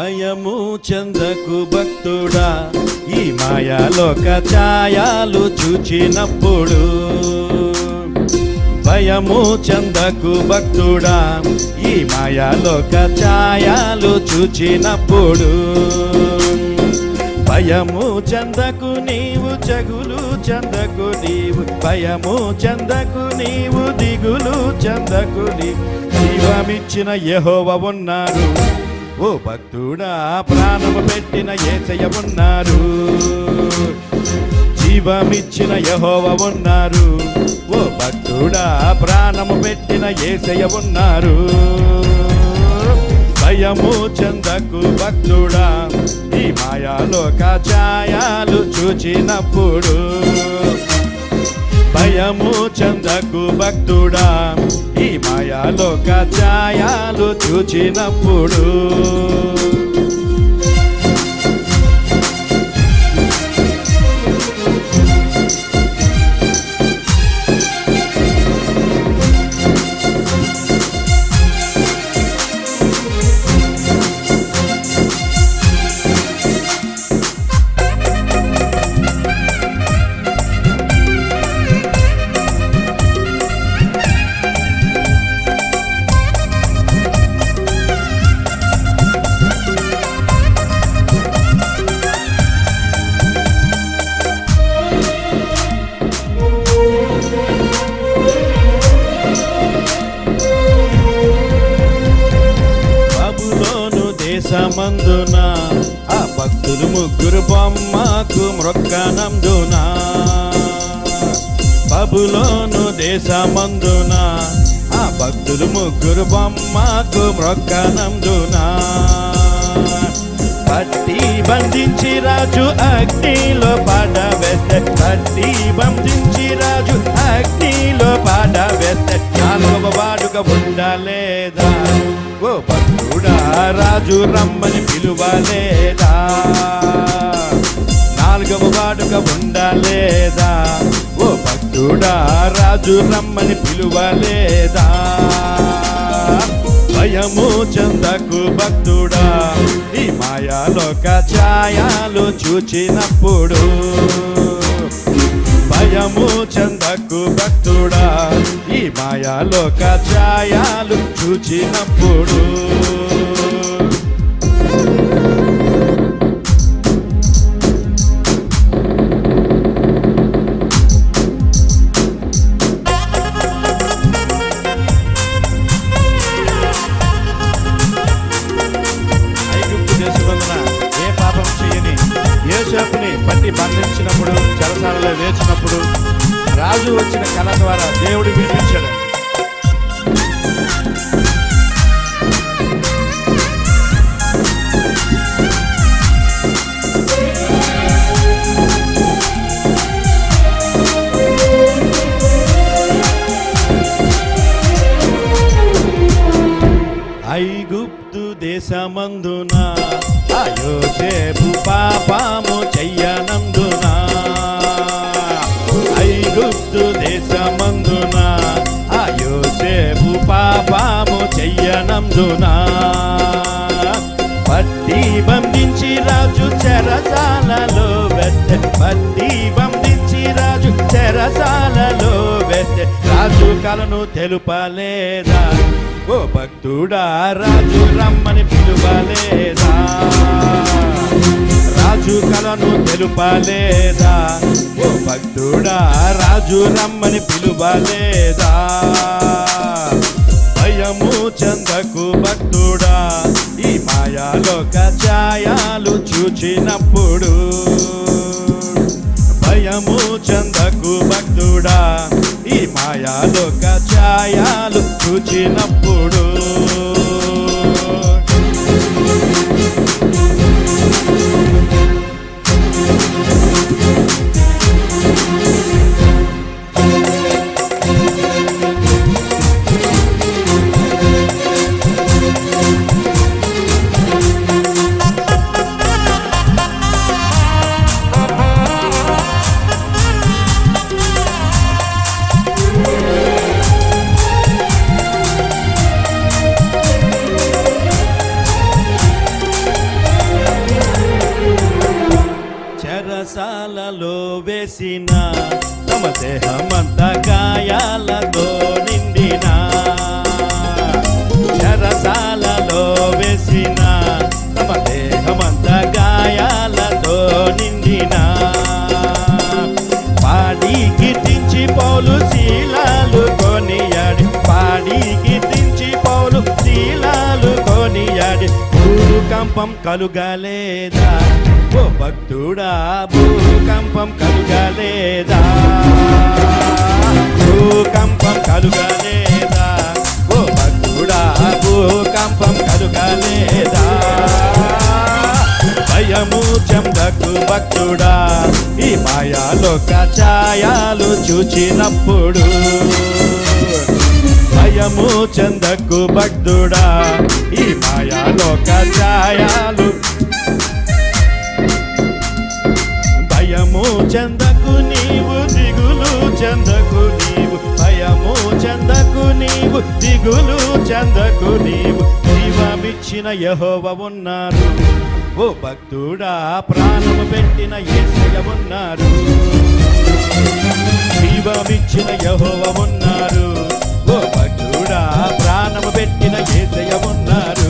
భయము చెందకు భక్తుడా ఈ మాయాలోక ఛాయాలు చూచినప్పుడు. భయము చెందకు భక్తుడా ఈ మాయాలోక ఛాయాలు చూచినప్పుడు. భయము చందకు నీవు చగులు చందకు నీవు భయము చందకు నీవు దిగులు చందకు నీవు. జీవమిచ్చిన యహోవ ఉన్నారు ఓ భక్తుడా ప్రాణము పెట్టిన ఏసయ ఉన్నారు. జీవమిచ్చిన యహోవ ఉన్నారు. ఓ భక్తుడా ప్రాణము పెట్టిన ఏసయ ఉన్నారు. భయము చెందకు భక్తుడా ఈ మాయాలోక ఛాయాలు చూచినప్పుడు భయము చందకు భక్తుడా. ఈ మాయాలోక ఛాయాలు చూచినప్పుడు మందున ఆ భక్తులు ముగ్గురు బొమ్మకు మృక్కనందున. బబులోను దేశమందున ఆ భక్తులు ముగ్గురు బొమ్మకు మృక్కనందున. పట్టి బంధించి రాజు అగ్నిలో పాడవేస్తే పట్టి బంధించి రాజు అగ్నిలో పాడవేస్తే నాలుగవ వాడుగా ఉండలేదా? ఓ రాజు రమ్మని పిలువలేదా? నాలుగవ వాడుక ఉండలేదా? ఓ భక్తుడా రాజు రమ్మని పిలువలేదా? భయము చందకు భక్తుడా ఈ మాయాలోక ఛాయాలు చూచినప్పుడు. భయము చందకు భక్తుడా ఈ మాయాలోక ఛాయాలు చూచినప్పుడు. కళ ద్వారా దేవుడు వినిపించాడు. ఐగుప్తు దేశమందున అయోసేపు పాపము చెయ్యనందునా. చెయ్యనందున పట్టి బంధించి రాజు చెరసాలలో వెస్తే పట్టి బంధించి రాజు చెరసాలలో వెస్తే రాజు కలను తెలుపలేదా? ఓ భక్తుడా రాజు రమ్మని పిలువలేదా రాజు కలను తెలుపలేదా? ఓ భక్తుడా రాజు రమ్మని పిలువలేదా భయము చందకు భక్తుడా. ఈ మాయాలోక ఛాయాలు చూచినప్పుడు భయము చందకు భక్తుడా. ఈ మాయాలోక ఛాయాలు చూచినప్పుడు చేసిన తమ దేహమంతా గాయాలతో భూకంపం కలుగలేదా? ఓ భక్తుడా భూకంపం కలుగలేదా? భూకంపం కలుగలేదా? ఓ భక్తుడా భూకంపం కలుగలేదా? భయము చెందకు భక్తుడా ఈ మాయాలో ఛాయాలు చూచినప్పుడు భయము చెందకు భక్తుడా. ఈ మాయాలోక ఛాయాలు. భయము చెందకు నీవు దిగులు చెందకు నీవు. భయము చెందకు నీవు దిగులు చెందకు నీవు. జీవమిచ్చిన యహోవ ఉన్నారు. ఓ భక్తుడా ప్రాణము పెట్టిన ఏసయ ఉన్నారు. జీవమిచ్చిన యహోవ ఉన్నారు. ఓ భక్తుడా ప్రాణము పెట్టిన యేసయ్య ఉన్నారు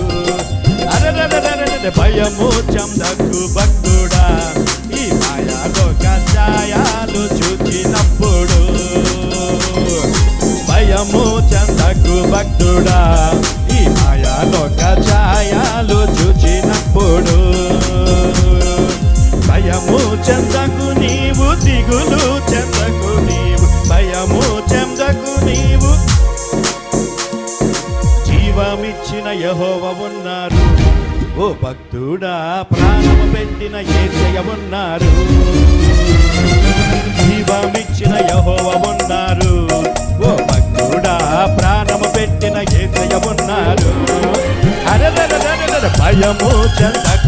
అరెరెరెరెరెరె భయము భక్తుడా ప్రాణము పెట్టిన ఏసయ ఉన్నారు జీవమిచ్చిన యహోవ ఉన్నారు. ఓ భక్తుడా ప్రాణము పెట్టిన ఏసయ ఉన్నారు అరెరెరెరెరెరె భయము చెందకు